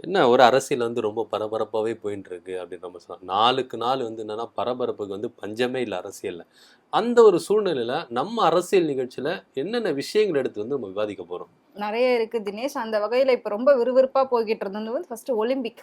என்ன ஒரு அரசியல் வந்து ரொம்ப பரபரப்பாகவே போயிட்டு இருக்கு அப்படின்னு நம்ம சொல்லலாம் நாளுக்கு நாள் வந்து என்னன்னா பரபரப்புக்கு வந்து பஞ்சமே இல்லை அரசியல்ல. அந்த ஒரு சூழ்நிலையில நம்ம அரசியல் நிகழ்ச்சியில என்னென்ன விஷயங்கள் எடுத்து வந்து நம்ம விவாதிக்க போறோம்? நிறைய இருக்கு தினேஷ். அந்த வகையில இப்ப ரொம்ப விறுவிறுப்பா போய்கிட்டு இருந்தது வந்து ஃபர்ஸ்ட் ஒலிம்பிக்.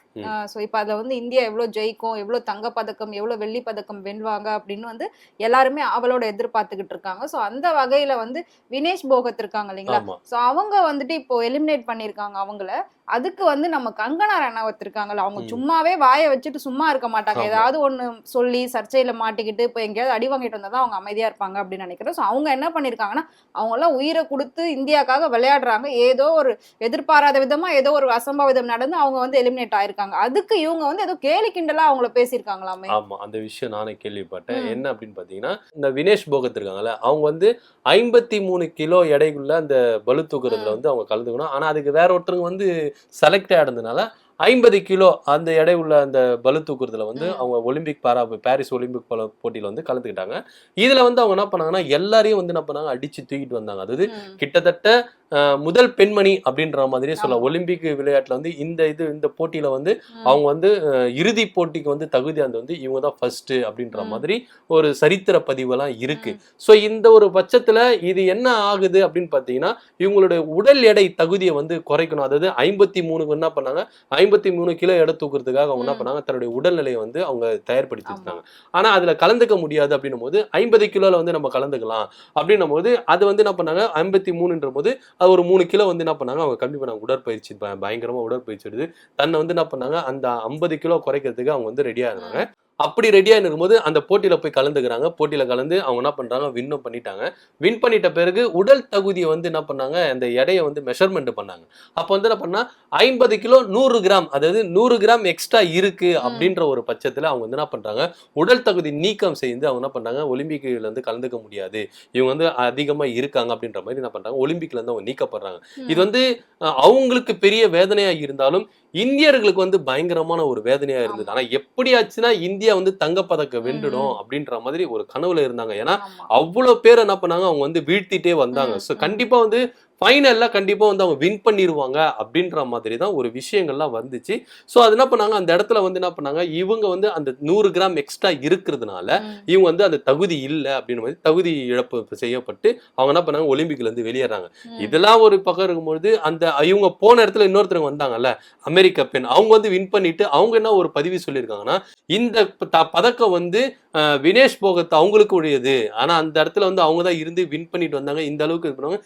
ஸோ இப்போ அதுல வந்து இந்தியா எவ்வளவு ஜெயிக்கும் எவ்வளவு தங்க பதக்கம் எவ்வளவு வெள்ளி பதக்கம் வெல்வாங்க அப்படின்னு வந்து எல்லாருமே அவளோட எதிர்பார்த்துக்கிட்டு இருக்காங்க. ஸோ அந்த வகையில வந்து வினேஷ் போகத் இருக்காங்க இல்லைங்களா? ஸோ அவங்க வந்துட்டு இப்போ எலிமினேட் பண்ணியிருக்காங்க அவங்கள. அதுக்கு வந்து நம்ம கங்கனா ரணாவத் இருக்காங்கல்ல அவங்க. சும்மாவே வாயை வச்சுட்டு சும்மா இருக்க மாட்டாங்க. ஏதாவது ஒண்ணு சொல்லி சர்ச்சையில மாட்டிக்கிட்டு இப்போ எங்கேயாவது அடி வாங்கிட்டு வந்தா தான் அவங்க அமைதியா இருப்பாங்க அப்படின்னு நினைக்கிறேன் ஸோ அவங்க என்ன பண்ணியிருக்காங்கன்னா அவங்க எல்லாம் உயிரை கொடுத்து இந்தியாக்காக விளையாடுறாங்க ஏதோ ஒரு எதிர்பாராத விதமா ஏதோ ஒரு அசம்பாவிதம் நடந்து அவங்க வந்து எலிமினேட் ஆயிருக்காங்க அதுக்கு இவங்க வந்து ஏதோ கேலி கிண்டலா அவங்கள பேசியிருக்காங்களாமே ஆமா அந்த விஷயம் நானே கேள்விப்பட்டேன். என்ன அப்படின்னு பாத்தீங்கன்னா இந்த வினேஷ் போகத் இருக்காங்கல்ல அவங்க வந்து ஐம்பத்தி மூணு கிலோ எடைக்குள்ள அந்த பளு தூக்குறதுல. வந்து அவங்க கலந்துக்கணும் ஆனா அதுக்கு வேற ஒருத்தருங்க வந்து செலக்ட் ஆனதுனால ஐம்பது கிலோ அந்த எடை உள்ள அந்த பளு தூக்குறதுல வந்து. அவங்க ஒலிம்பிக் பாரா பாரிஸ் ஒலிம்பிக் பல- போட்டியில வந்து கலந்துக்கிட்டாங்க இதுல வந்து அவங்க என்ன பண்ணாங்கன்னா எல்லாரையும் வந்து என்ன பண்ணாங்க அடிச்சு தூக்கிட்டு வந்தாங்க அதாவது. கிட்டத்தட்ட முதல் பெண்மணி அப்படின்ற மாதிரியே சொல்லலாம். ஒலிம்பிக் விளையாட்டுல வந்து இந்த இது இந்த போட்டியில வந்து. அவங்க வந்து இறுதி போட்டிக்கு வந்து தகுதி அந்த வந்து இவங்க தான் ஃபர்ஸ்ட் அப்படின்ற. மாதிரி ஒரு சரித்திர பதிவெல்லாம் இருக்கு ம். ஸோ இந்த ஒரு பட்சத்துல இது என்ன ஆகுது அப்படின்னு பார்த்தீங்கன்னா இவங்களுடைய உடல் எடை தகுதியை வந்து குறைக்கணும் அதாவது ஐம்பத்தி மூணுக்கு என்ன பண்ணாங்க ஐம்பத்தி மூணு கிலோ எடை தூக்குறதுக்காக அவங்க என்ன. பண்ணாங்க தன்னுடைய உடல்நிலையை வந்து அவங்க தயார்படுத்தி வச்சிருக்காங்க ஆனா அதுல கலந்துக்க முடியாது அப்படின்னும் போது ஐம்பது கிலோல வந்து நம்ம கலந்துக்கலாம் அப்படின்னும் போது அது வந்து என்ன பண்ணாங்க ஐம்பத்தி மூணுன்ற போது அது ஒரு மூணு கிலோ வந்து என்ன பண்ணாங்க? அவங்க கம்மி பண்ணாங்க உடற்பயிற்சி ப- உடற்பயிற்சி எடுத்து தன்னை வந்து என்ன பண்ணாங்க? அந்த ஐம்பது கிலோ குறைக்கிறதுக்கு அவங்க வந்து ரெடியாக இருந்தாங்க. அப்படி ரெடியா இருக்கும்போது அந்த போட்டியில போய் கலந்துக்கிறாங்க. போட்டியில கலந்து அவங்க என்ன பண்றாங்க? வின்னும் பண்ணிட்டாங்க. வின் பண்ணிட்ட பிறகு உடல் தகுதியை வந்து என்ன பண்ணாங்க? அந்த எடையை வந்து மெஷர்மெண்ட் பண்ணாங்க. அப்போ வந்து என்ன பண்ணா? ஐம்பது கிலோ நூறு கிராம் அதாவது நூறு கிராம் எக்ஸ்ட்ரா இருக்கு அப்படின்ற ஒரு பட்சத்துல அவங்க வந்து என்ன பண்றாங்க? உடல் தகுதி நீக்கம் செய்து அவங்க என்ன பண்றாங்க? ஒலிம்பிக்ல இருந்து கலந்துக்க முடியாது. இவங்க வந்து அதிகமா இருக்காங்க அப்படின்ற மாதிரி என்ன பண்றாங்க? ஒலிம்பிக்ல இருந்து அவங்க நீக்கப்படுறாங்க. இது வந்து அவங்களுக்கு பெரிய வேதனையா இருந்தாலும் இந்தியர்களுக்கு வந்து பயங்கரமான ஒரு வேதனையா இருந்தது. ஆனா எப்படி ஆச்சுன்னா இந்தியா வந்து தங்கப்பதக்கம் வென்றணும் அப்படின்ற மாதிரி ஒரு கனவுல இருந்தாங்க. ஏன்னா. அவ்வளவு பேர் என்ன பண்ணாங்க? அவங்க வந்து வீழ்த்திட்டே வந்தாங்க. ஸோ. கண்டிப்பா வந்து ஃபைனல்ல கண்டிப்பா வந்து அவங்க வின் பண்ணிடுவாங்க அப்படின்ற மாதிரி தான் ஒரு விஷயங்கள்லாம் வந்துச்சு. ஸோ அது என்ன பண்ணாங்க? அந்த இடத்துல வந்து என்ன பண்ணாங்க? இவங்க வந்து அந்த நூறு கிராம் எக்ஸ்ட்ரா இருக்கிறதுனால. இவங்க வந்து அந்த தகுதி இல்லை அப்படின்னு மாதிரி தகுதி இழப்பு செய்யப்பட்டு அவங்க என்ன பண்ணாங்க? ஒலிம்பிக்ல இருந்து வெளியேறாங்க. இதெல்லாம் ஒரு பக்கம் இருக்கும்பொழுது அந்த இவங்க போன இடத்துல இன்னொருத்தவங்க வந்தாங்கல்ல அமெரிக்க பெண் அவங்க வந்து வின் பண்ணிட்டு அவங்க என்ன ஒரு பதிவு சொல்லியிருக்காங்கன்னா இந்த பதக்கம் வந்து வினேஷ் போகத் அவங்களுக்கு உடையது ஆனா அந்த இடத்துல வந்து அவங்க தான் இருந்து வின் பண்ணிட்டு வந்தாங்க. இந்த அளவுக்கு இது பண்ணுவாங்க.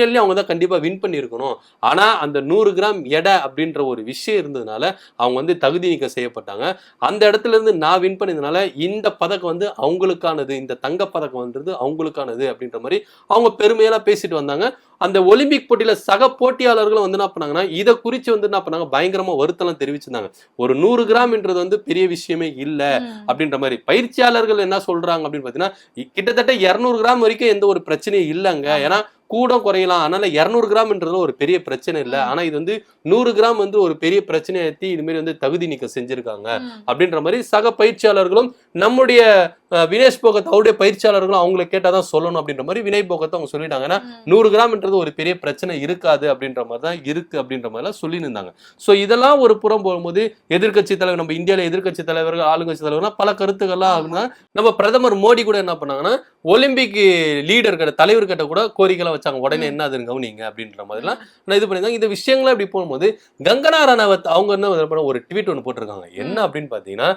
ஃபைனல்லி அவங்க தான் கண்டிப்பா வின் பண்ணியிருக்கணும். ஆனா அந்த நூறு கிராம் எடை அப்படின்ற ஒரு விஷயம் இருந்ததுனால அவங்க வந்து தகுதி நீக்கம் செய்யப்பட்டாங்க. அந்த இடத்துல இருந்து நான் வின் பண்ணதுனால இந்த பதக்கம் வந்து அவங்களுக்கானது இந்த தங்க பதக்கம் வந்தது அவங்களுக்கானது அப்படின்ற மாதிரி அவங்க பெருமையெல்லாம் பேசிட்டு வந்தாங்க. அந்த ஒலிம்பிக் போட்டியில சக போட்டியாளர்களும் வந்து என்ன பண்ணாங்கன்னா இதை குறித்து வந்து என்ன பண்ணாங்க பயங்கரமா வருத்தம் தெரிவிச்சிருந்தாங்க. ஒரு நூறு கிராம்ன்றது வந்து பெரிய விஷயமே இல்ல. அப்படின்ற மாதிரி. பயிற்சியாளர்கள் என்ன சொல்றாங்க அப்படின்னு பாத்தீங்கன்னா இ- கிட்டத்தட்ட இருநூறு கிராம் வரைக்கும் எந்த ஒரு பிரச்சனையும் இல்லைங்க. ஏன்னா கூட குறையலாம் அதனால இருநூறு கிராம்ன்றது ஒரு பெரிய பிரச்சனை இல்லை. ஆனா இது வந்து நூறு கிராம் வந்து ஒரு பெரிய பிரச்சனையை ஏத்தி இது மாதிரி வந்து தகுதி நீக்கம் செஞ்சிருக்காங்க. அப்படின்ற மாதிரி சக பயிற்சியாளர்களும் நம்முடைய வினேஷ் போகத் அவருடைய பயிற்சியாளர்களும் அவங்களை கேட்டாதான் சொல்லணும் அப்படின்ற மாதிரி வினய் போகத்தை அவங்க சொல்லிட்டாங்க ஏன்னா. நூறு கிராம்ன்றது ஒரு பெரிய பிரச்சனை இருக்காது அப்படின்ற மாதிரி தான் இருக்கு அப்படின்ற மாதிரிலாம் சொல்லி இருந்தாங்க ஸோ இதெல்லாம் ஒரு புறம் போகும்போது எதிர்க்கட்சி தலைவர் நம்ம இந்தியாவில் எதிர்க்கட்சி தலைவர்கள் ஆளுங்கட்சி தலைவர்லாம் பல கருத்துக்கள்லாம். அப்படின்னா நம்ம பிரதமர் மோடி கூட என்ன பண்ணாங்கன்னா ஒலிம்பிக் லீடர் கிட்ட தலைவர் கிட்ட கூட கோரிக்கைலாம் வச்சாங்க உடனே. என்ன அதுன்னு கவனிங்க அப்படின்ற மாதிரிலாம் நான் இது பண்ணியிருந்தாங்க இந்த விஷயங்கள்லாம் இப்படி போகும்போது கங்கனா ரணாவத் அவங்க என்ன ஒரு ட்வீட் ஒன்று போட்டிருக்காங்க என்ன. அப்படின்னு பார்த்தீங்கன்னா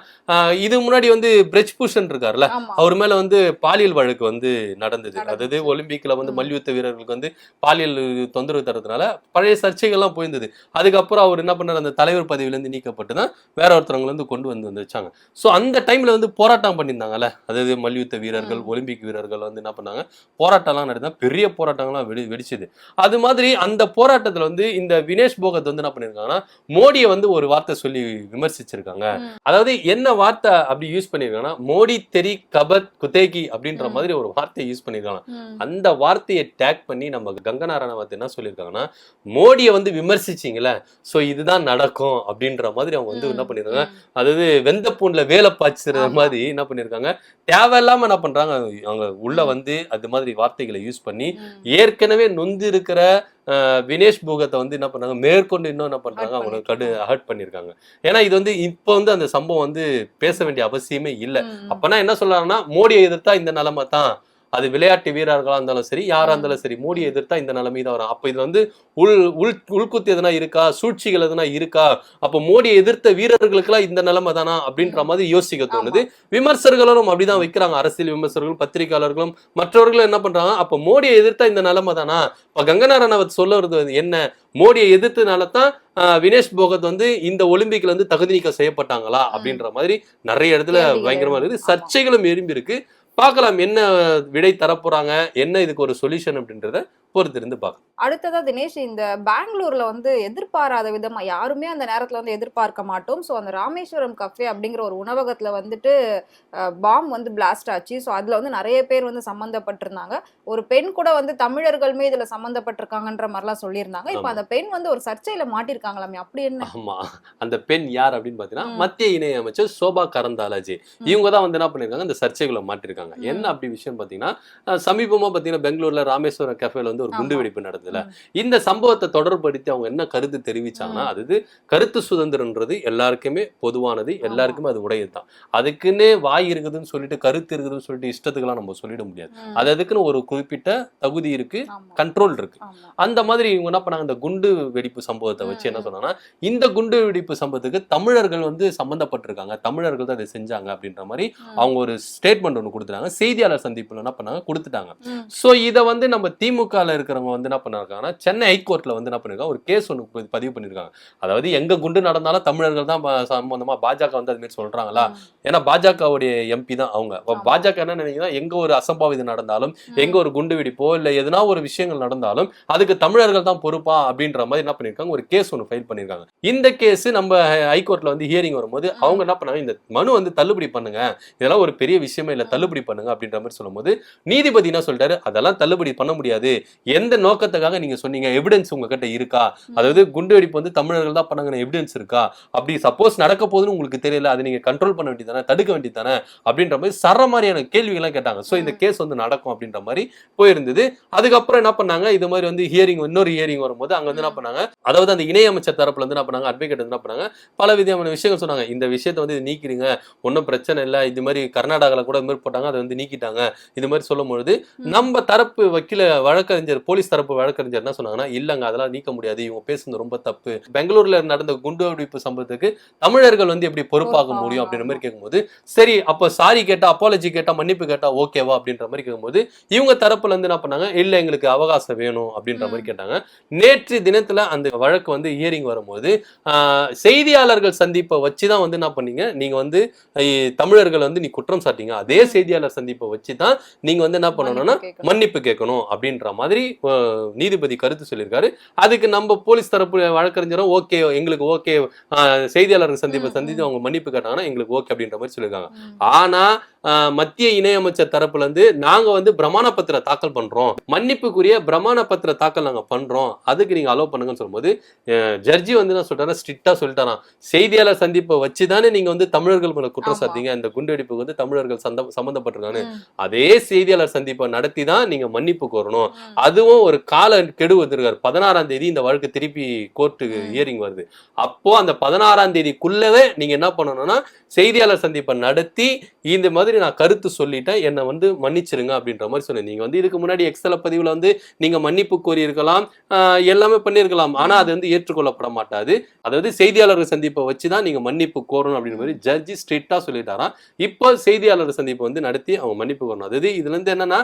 இது முன்னாடி வந்து பிரெஜ் பூஷன் இருக்கார்ல ஆமா. அவர் மேல வந்து பாலியல் வழக்கு வந்து நடந்தது. அதாவது ஒலிம்பிக்ல வந்து. மல்யுத்த வீரர்களுக்கு வந்து பாலியல் தொந்தரவு தரதுனால பழைய சர்ச்சைகள்லாம் போயிருந்தது அதுக்கப்புறம் அவர் என்ன பண்ணார் அந்த தலைவர் பதவியில இருந்து நீக்கப்பட்டு தான் வேற ஒருத்தவங்களை வந்து கொண்டு வந்து வச்சாங்க ஸோ அந்த டைம்ல வந்து போராட்டம் பண்ணியிருந்தாங்கல்ல அதாவது மல்யுத்த வீரர்கள். ஒலிம்பிக் வீரர்கள் வந்து என்ன பண்ணாங்க போராட்டம்லாம் நடந்தா பெரிய போராட்டங்கள்லாம் வெடி வெடிச்சது அது மாதிரி அந்த போராட்டத்துல வந்து இந்த வினேஷ் போகத் வந்து என்ன பண்ணியிருக்காங்கன்னா மோடியை வந்து ஒரு வார்த்தை சொல்லி விமர்சிச்சிருக்காங்க. அதாவது என்ன வார்த்தை அப்படி யூஸ் பண்ணியிருக்காங்கன்னா மோடி தெரிய கபத் குதேகி அப்படின்ற. மாதிரி ஒரு வார்த்தையை யூஸ் பண்ணிருக்காங்க. அந்த வார்த்தையை டேக் பண்ணி நம்ம கங்கனா ரணவத் என்ன சொல்லியிருக்காங்கன்னா மோடியை வந்து விமர்சிச்சீங்களே சோ இதுதான் நடக்கும் அப்படின்ற மாதிரி அவங்க வந்து என்ன பண்ணிருக்காங்க ம். அதாவது வெந்த பூண்ல வேலை பாய்ச்சுற. மாதிரி என்ன பண்ணிருக்காங்க தேவையில்லாம என்ன பண்றாங்க அவங்க உள்ள. வந்து அது மாதிரி வார்த்தைகளை யூஸ் பண்ணி. ஏற்கனவே நொந்து இருக்கிற வினேஷ் போகத்தை வந்து என்ன பண்றாங்க மேற்கொண்டு இன்னும் என்ன Hurt அவங்க கடு. ஹர்ட் பண்ணிருக்காங்க ஏன்னா இது வந்து இப்போ வந்து அந்த சம்பவம் வந்து பேச வேண்டிய அவசியமே இல்ல. அப்பனா என்ன சொல்றாங்கன்னா மோடியை எதிர்த்தா இந்த நிலைமை தான் அது விளையாட்டு வீரர்களா இருந்தாலும் சரி யாரா ம். இருந்தாலும் சரி மோடியை எதிர்த்தா இந்த நிலைமை தான் வரும். அப்ப இதுல வந்து உள் உள் உள்குத்து எதுனா இருக்கா சூழ்ச்சிகள் எதுனா இருக்கா அப்ப மோடியை எதிர்த்த வீரர்களுக்கெல்லாம் இந்த நிலைமை தானா அப்படின்ற. மாதிரி யோசிக்க தோணுது. விமர்சகர்களும் அப்படிதான் வைக்கிறாங்க அரசியல் விமர்சகர்களும் பத்திரிகையாளர்களும். மற்றவர்களும் என்ன பண்றாங்க அப்ப மோடியை எதிர்த்தா இந்த நிலைமை தானா? இப்ப கங்கனா ரணவத் சொல்லுறது வந்து என்ன? மோடியை எதிர்த்தனால தான் வினேஷ் போகத் வந்து இந்த ஒலிம்பிக்ல வந்து தகுதி நீக்கம் செய்யப்பட்டாங்களா? அப்படின்ற மாதிரி நிறைய இடத்துல பயங்கரமா. இருக்குது. சர்ச்சைகளும் எழும்பி இருக்கு பார்க்கலாம் என்ன விடை தரப்போறாங்க என்ன இதுக்கு ஒரு சொல்யூஷன் அப்படின்றத பொறுத்திருந்து பார்க்கலாம் அடுத்ததா தினேஷ் இந்த பெங்களூர்ல வந்து எதிர்பாராத விதமா யாருமே அந்த நேரத்துல வந்து எதிர்பார்க்க மாட்டோம். ஸோ அந்த ராமேஸ்வரம் கஃபே அப்படிங்கிற ஒரு உணவகத்துல வந்துட்டு பாம் வந்து பிளாஸ்ட் ஆச்சு. ஸோ அதுல வந்து நிறைய பேர் வந்து சம்மந்தப்பட்டிருந்தாங்க ஒரு பெண் கூட வந்து தமிழர்களுமே இதுல சம்மந்தப்பட்டிருக்காங்கன்ற மாதிரிலாம் சொல்லியிருந்தாங்க. இப்போ. அந்த பெண் வந்து ஒரு சர்ச்சையில மாட்டிருக்காங்களாமே அப்படி என்ன? ஆமா. அந்த பெண் யார் அப்படின்னு பாத்தீங்கன்னா. மத்திய இணையமைச்சர் சோபா கரந்தாலாஜி. இவங்க தான் வந்து என்ன பண்ணிருக்காங்க இந்த சர்ச்சைகளை மாட்டிருக்காங்க. என்ன அப்படி விஷயம் பாத்தீங்கன்னா சமீபமா பாத்தீங்கன்னா பெங்களூர்ல ராமேஸ்வரம் கஃபேல வந்து ஒரு குண்டு. வெடிப்பு நடந்ததுல. இந்த சம்பவத்தை தொடர்படுத்தி அவங்க என்ன கருத்து தெரிவிச்சாங்கன்னா. அது கருத்து சுதந்திரம்ன்றது எல்லாருக்குமே பொதுவானது எல்லாருக்குமே அது உடையது தான் அதுக்குன்னே வாய் இருக்குதுன்னு சொல்லிட்டு கருத்து இருக்குதுன்னு சொல்லிட்டு இஷ்டத்துக்கெல்லாம் நம்ம சொல்லிட முடியாது. அது அதுக்குன்னு ஒரு குறிப்பிட்ட தகுதி இருக்கு. கண்ட்ரோல் இருக்கு. அந்த மாதிரி இவங்க என்ன பண்ணாங்க இந்த குண்டு வெடிப்பு சம்பவத்தை வச்சு என்ன. சொன்னாங்கன்னா இந்த குண்டு வெடிப்பு சம்பவத்துக்கு தமிழர்கள் வந்து சம்பந்தப்பட்டிருக்காங்க தமிழர்கள் தான் இதை செஞ்சாங்க அப்படின்ற மாதிரி. அவங்க ஒரு ஸ்டேட்மெண்ட் ஒன்று கொடுத்துட்டாங்க செய்தியாளர் சந்திப்புல என்ன பண்ணாங்க கொடுத்துட்டாங்க. சோ இதை வந்து நம்ம இருக்கிறவங்க வந்து என்ன பண்ணிருக்காங்கன்னா சென்னை ஹைகோர்ட்ல வந்து என்ன பண்ணிருக்காங்க ஒரு கேஸ் ஒன்று பதிவு பண்ணிருக்காங்க. அதாவது எங்க குண்டு நடந்தாலும் தமிழர்கள் தான் ப- சம்பந்தமா பாஜக வந்து அது மாதிரி சொல்றாங்களா? ம். ஏன்னா பாஜகவுடைய எம்பி தான் அவங்க. பாஜக என்ன நினைக்கிறா எங்க ஒரு அசம்பாவிதம் நடந்தாலும் எங்க ஒரு குண்டு வெடிப்போ இல்ல எதனா ஒரு விஷயங்கள் நடந்தாலும் அதுக்கு தமிழர்கள் தான் பொறுப்பா அப்படின்ற மாதிரி என்ன பண்ணிருக்காங்க ஒரு கேஸ் ஒன்று ஃபைல் பண்ணிருக்காங்க. இந்த கேஸ் நம்ம ஹைகோர்ட்ல வந்து ஹியரிங் வரும்போது. அவங்க என்ன பண்ணாங்க இந்த மனு வந்து தள்ளுபடி பண்ணுங்க. இதெல்லாம் ஒரு பெரிய விஷயமே இல்ல தள்ளுபடி பண்ணுங்க அப்படின்ற மாதிரி சொல்லும்போது நீதிபதி என்ன சொல்லிட்டாரு அதெல்லாம் தள்ளுபடி பண்ண முடியாது. எந்த நோக்கத்துக்காக நீங்க சொன்னீங்க? எவிடன்ஸ் உங்ககிட்ட இருக்கா? அதாவது குண்டு வெடிப்பு வந்து தமிழர்கள் தான் பண்ணாங்க எவிடன்ஸ் இருக்கா? அப்படி சப்போஸ் நடக்க போகுதுன்னு உங்களுக்கு தெரியல அதை நீங்க கண்ட்ரோல் பண்ண வேண்டியதானே தடுக்க வேண்டியதானே அப்படின்ற மாதிரி சர மாதிரியான கேள்விகள்லாம் கேட்டாங்க. ஸோ இந்த. கேஸ் வந்து நடக்கும் அப்படின்ற மாதிரி போயிருந்தது. அதுக்கப்புறம் என்ன பண்ணாங்க? இது மாதிரி வந்து ஹியரிங் இன்னொரு ஹியரிங் வரும்போது அங்க வந்து என்ன. பண்ணாங்க? அதாவது அந்த இணையமைச்சர் தரப்புல வந்து என்ன பண்ணாங்க? அட்வொகேட் வந்து என்ன பண்ணாங்க? பல விதமான விஷயங்கள் சொன்னாங்க. இந்த விஷயத்தை வந்து இது நீக்கிறீங்க ஒன்றும் பிரச்சனை இல்லை. இது மாதிரி கர்நாடகாவில் கூட இது மாதிரி போட்டாங்க. அதை வந்து நீக்கிட்டாங்க. இது மாதிரி சொல்லும் பொழுது ம். நம்ம தரப்பு வக்கீல வழக்கறிஞர் போலீஸ் தரப்பு வழக்கறிஞர் என்ன சொன்னாங்கன்னா இல்லங்க அதெல்லாம் நீக்க முடியாது இவங்க பேசுனது ரொம்ப தப்பு பெங்களூர்ல நடந்த குண்டு வெடிப்பு சம்பவத்துக்கு தமிழர்கள் வந்து எப்படி பொறுப்பாக முடியும் அப்படின்ற மாதிரி. கேட்கும்போது சரி அப்போ சாரி கேட்டா அப்பாலஜி கேட்டா மன்னிப்பு கேட்டா ஓகேவா அப்படின்ற மாதிரி கேட்கும்போது இவங்க தரப்புல இருந்து என்ன பண்ணாங்க இல்ல எங்களுக்கு அவகாசம் வேணும் அப்படின்ற மாதிரி. கேட்டாங்க நேற்று தினத்துல அந்த வழக்கு வந்து ஹியரிங் வரும்போது செய்தியாளர்கள் சந்திப்பை வச்சு தான் வந்து என்ன பண்ணீங்க நீங்க வந்து தமிழர்கள் வந்து நீ குற்றம் சாட்டீங்க அதே. செய்தியாளர் சந்திப்பை வச்சு தான் நீங்க வந்து என்ன பண்ணணும்னா. மன்னிப்பு கேட்கணும் அப்படின்ற மாதிரி அஹ், நீதிபதி கருத்து சொல்லியிருக்காரு அதுக்கு நம்ம போலீஸ் தரப்பு வழக்கறிஞரும் ஓகே எங்களுக்கு ஓகே செய்தியாளர்கள் சந்திப்பை சந்தித்து. அவங்க மன்னிப்பு கேட்டாங்கன்னா எங்களுக்கு ஓகே அப்படின்ற மாதிரி சொல்லியிருக்காங்க. ஆனா மத்திய இணையமைச்சர் தரப்புல இருந்து நாங்க வந்து பிரமாண பத்திர தாக்கல் பண்றோம் மன்னிப்புக்குரிய பிரமாண பத்திர தாக்கல் நாங்க பண்றோம் அதுக்கு நீங்க அலோவ் பண்ணுங்கன்னு சொல்லும்போது ஜட்ஜி வந்து என்ன சொல்றாரு ஸ்ட்ரிக்டா சொல்லிட்டாராம் செய்தியாளர் சந்திப்பை வச்சுதானே நீங்க வந்து தமிழர்கள் மேல குற்றம். சாத்தீங்க இந்த குண்டுவெடிப்புக்கு வந்து தமிழர்கள் சந்த சம்பந்தப்பட்டிருக்காங்க ம். அதே செய்தியாளர் சந்திப்பை நடத்தி தான் நீங்க மன்னிப்பு கோரணும். அதுவும் ஒரு கால கெடு வந்திருக்காரு பதினாறாம் தேதி இந்த வழக்கு திருப்பி கோர்ட்டுக்கு ம். ஹியரிங் வருது அப்போ அந்த பதினாறாம் தேதிக்குள்ளவே நீங்க என்ன பண்ணணும்னா செய்தியாளர் சந்திப்பை நடத்தி இந்த மாதிரி நான் கருத்து சொல்லிட்டேன். என்னை வந்து மன்னிச்சிருங்க அப்படின்ற மாதிரி சொன்னேன். நீங்க வந்து இதுக்கு முன்னாடி எக்ஸல பதிவுல வந்து நீங்க மன்னிப்பு கோரி இருக்கலாம் ஆஹ் எல்லாமே பண்ணியிருக்கலாம். ஆனா அது வந்து ஏற்றுக்கொள்ளப்பட மாட்டாது. அதாவது செய்தியாளர் சந்திப்பை வச்சு தான் நீங்க மன்னிப்பு கோரணும் அப்படின்ற மாதிரி ஜட்ஜி ஸ்ட்ரிக்டா சொல்லிட்டாராம். இப்போ செய்தியாளர் சந்திப்பை வந்து நடத்தி அவங்க மன்னிப்பு கோரணும். அதாவது இதுல இருந்து என்னன்னா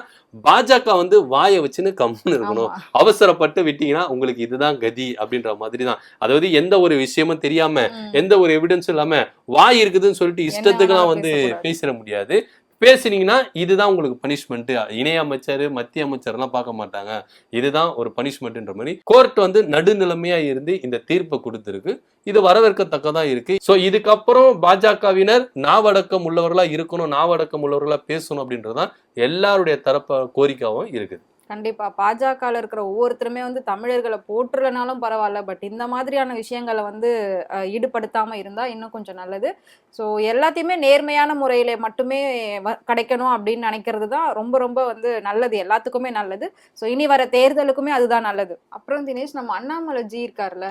பாஜக வந்து வாயை வச்சுன்னு கம்முன்னு இருக்கணும். அவசரப்பட்டு விட்டீங்கன்னா உங்களுக்கு இதுதான் கதி அப்படின்ற மாதிரி தான் அதாவது எந்த ஒரு விஷயமும் தெரியாம. எந்த ஒரு எவிடன்ஸும் இல்லாம வாய் இருக்குதுன்னு சொல்லிட்டு இஷ்டத்துக்குலாம் வந்து. பேசிட முடியாது. பேசுனீங்கன்னா இதுதான் உங்களுக்கு பனிஷ்மெண்ட் இணை அமைச்சர் மத்திய அமைச்சர்லாம் பார்க்க மாட்டாங்க. இதுதான் ஒரு பனிஷ்மெண்ட்ன்ற மாதிரி கோர்ட் வந்து நடுநிலைமையா இருந்து இந்த தீர்ப்பை கொடுத்துருக்கு. இது வரவேற்கத்தக்கதான் இருக்கு. ஸோ இதுக்கப்புறம் பாஜகவினர் நாவடக்கம் உள்ளவர்களா இருக்கணும் நாவடக்கம் உள்ளவர்களா பேசணும் அப்படின்றதான் எல்லாருடைய தரப்ப கோரிக்கையாகவும் இருக்குது. கண்டிப்பா. பாஜகல இருக்கிற ஒவ்வொருத்தருமே வந்து தமிழர்களை போற்றுலனாலும் பரவாயில்ல. பட் இந்த மாதிரியான விஷயங்களை வந்து அஹ், ஈடுபடுத்தாம இருந்தா இன்னும் கொஞ்சம் நல்லது. ஸோ எல்லாத்தையுமே நேர்மையான முறையில மட்டுமே கிடைக்கணும் அப்படின்னு நினைக்கிறது தான் ரொம்ப ரொம்ப வந்து நல்லது. எல்லாத்துக்குமே நல்லது. ஸோ இனி வர தேர்தலுக்குமே அதுதான் நல்லது. அப்புறம் தினேஷ் நம்ம அண்ணாமலை ஜி இருக்காருல்ல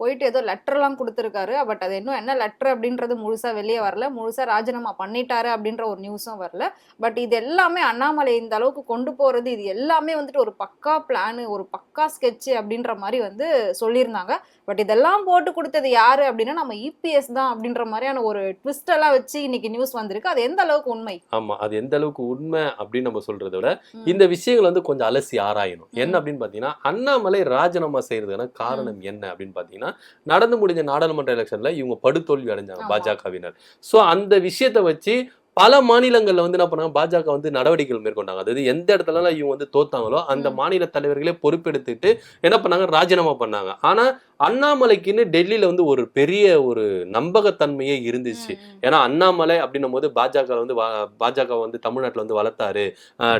போயிட்டு ஏதோ லெட்டர்லாம் கொடுத்துருக்காரு. பட் அது இன்னும் என்ன லெட்டர் அப்படின்றது முழுசா வெளியே வரல. முழுசா ராஜினாமா பண்ணிட்டாரு அப்படின்ற ஒரு நியூஸும் வரல. பட் இது எல்லாமே அண்ணாமலை இந்த அளவுக்கு கொண்டு போறது இது எல்லாமே வந்துட்டு ஒரு பக்கா பிளான் ஒரு பக்கா ஸ்கெட்ச் அப்படின்ற மாதிரி வந்து சொல்லியிருந்தாங்க பட் இதெல்லாம் போட்டு கொடுத்தது யாரு அப்படின்னா நம்ம இபிஎஸ் தான் அப்படின்ற மாதிரியான ஒரு ட்விஸ்ட் எல்லாம் வச்சு இன்னைக்கு நியூஸ் வந்திருக்கு அது எந்த அளவுக்கு உண்மை ஆமா அது எந்த அளவுக்கு உண்மை அப்படின்னு நம்ம சொல்றதை விட. இந்த விஷயங்கள் வந்து கொஞ்சம் அலசி ஆராயணும். என்ன அப்படின்னு பாத்தீங்கன்னா அண்ணாமலை ராஜினாமா செய்யறதுக்கான காரணம் என்ன அப்படின்னு பாத்தீங்கன்னா நடந்து முடிஞ்ச நாடாளுமன்ற எலெக்ஷன்ல இவங்க படுதோல்வி அடைஞ்சாங்க. பாஜகவினர் சோ அந்த விஷயத்தை வச்சு பல மாநிலங்கள்ல வந்து என்ன பண்ணாங்க? பாஜக வந்து நடவடிக்கைகள் மேற்கொண்டாங்க. அதாவது எந்த இடத்துலலாம் இவங்க வந்து தோத்தாங்களோ அந்த. மாநில தலைவர்களே பொறுப்பெடுத்துட்டு என்ன பண்ணாங்க? ராஜினாமா பண்ணாங்க. ஆனா அண்ணாமலைக்குன்னு டெல்லியில வந்து ஒரு பெரிய ஒரு நம்பகத்தன்மையே இருந்துச்சு. ஏன்னா அண்ணாமலை அப்படின்னும் போது பாஜக வந்து பாஜக வந்து தமிழ்நாட்டுல வந்து வளர்த்தாரு.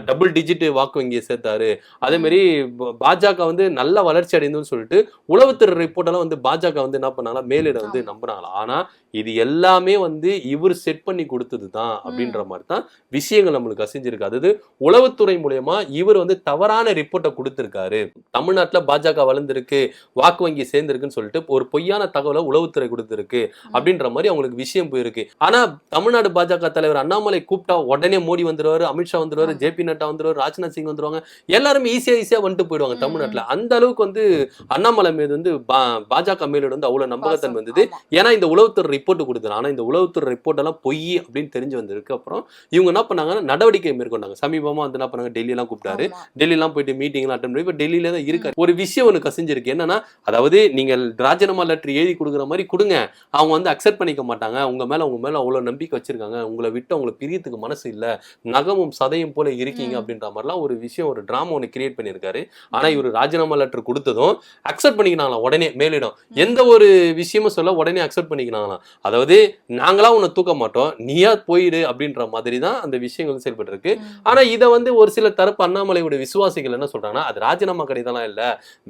டபுள் டிஜிட் வாக்கு வங்கியை சேர்த்தாரு. அதே மாதிரி ப- பாஜக வந்து நல்ல வளர்ச்சி அடைந்துன்னு சொல்லிட்டு உளவுத்துறை ரிப்போர்ட் எல்லாம் வந்து பாஜக வந்து என்ன பண்ணாங்களா மேலிடம் வந்து. நம்பினாங்களா. ஆனா இது எல்லாமே வந்து இவர் செட் பண்ணி கொடுத்தது தான் அப்படின்ற மாதிரி தான் விஷயங்கள் நம்மளுக்கு அசைஞ்சிருக்கு. அதாவது உளவுத்துறை மூலயமா இவர் வந்து தவறான ரிப்போர்ட்டை கொடுத்திருக்காரு. தமிழ்நாட்டுல பாஜக வளர்ந்திருக்கு வாக்கு வங்கி சேர்ந்திருக்குன்னு சொல்லிட்டு ஒரு பொய்யான தகவலை உளவுத்துறை கொடுத்திருக்கு அப்படின்ற மாதிரி அவங்களுக்கு விஷயம் போயிருக்கு. ஆனா தமிழ்நாடு பாஜக தலைவர் அண்ணாமலை கூப்பிட்டா உடனே மோடி வந்துருவாரு அமித்ஷா வந்துருவாரு ஆமா. ஜேபி நட்டா வந்துருவாரு ராஜ்நாத் சிங் வந்துருவாங்க. எல்லாருமே ஈஸியா ஈஸியா வந்துட்டு போயிடுவாங்க தமிழ்நாட்டுல. அந்த அளவுக்கு வந்து அண்ணாமலை மீது வந்து பா- பாஜக மேலோட வந்து அவ்வளவு நம்பகத்தன்மை பாசம். வந்தது. ஏன்னா இந்த உளவுத்துறை ரிப்போர்ட் கொடுத்தது ஆனா இந்த உளவுத்துறை ரிப்போர்ட் எல்லாம் பொய் அப்படின்னு தெரிஞ்சு வந்ததுக்கு அப்புறம் இவங்க என்ன பண்ணாங்கன்னா நடவடிக்கை மேற்கொண்டாங்க. சமீபமா வந்து என்ன பண்ணாங்க டெல்லி எல்லாம் கூப்பிட்டாரு. டெல்லி எல்லாம் போயிட்டு மீட்டிங் எல்லாம் அட்டன் பண்ணி இப்ப டெல்லியில தான் இருக்காரு. ஒரு விஷயம் ஒண்ணு கசிஞ்சிருக்கு. என்னன்னா அதாவது நீங்கள் ராஜினாமா லெட்டர் எழுதி கொடுக்குற மாதிரி கொடுங்க. அவங்க வந்து அக்செப்ட் பண்ணிக்க மாட்டாங்க. உங்க மேல உங்க மேல அவ்வளவு நம்பிக்கை வச்சிருக்காங்க. உங்களை விட்டு அவங்களை பிரியத்துக்கு மனசு இல்ல. நகமும் சதையும் போல இருக்கீங்க. அப்படின்ற மாதிரிலாம் ஒரு விஷயம் ஒரு டிராமா ஒன்று கிரியேட் பண்ணியிருக்காரு. ஆனா இவர் ராஜினாமா லெட்டர் கொடுத்ததும் அக்செப்ட் பண்ணிக்கினாங்களாம். உடனே மேலிடம். எந்த ஒரு விஷயமும் சொல்ல உடனே அக்செப்ட் பண்ணிக்கினாங்களாம். அதாவது நாங்களா உன்னை தூக்க மாட்டோம். நீயா போயிடு அப்படின்ற மாதிரி தான் அந்த விஷயங்கள் செயல்பட்டு இருக்கு. ஆனா இதை வந்து ஒரு சில தரப்பு அண்ணாமலையோட விசுவாசிகள் என்ன சொல்றாங்கன்னா அது ராஜினாமா கடிதம்லாம் இல்ல.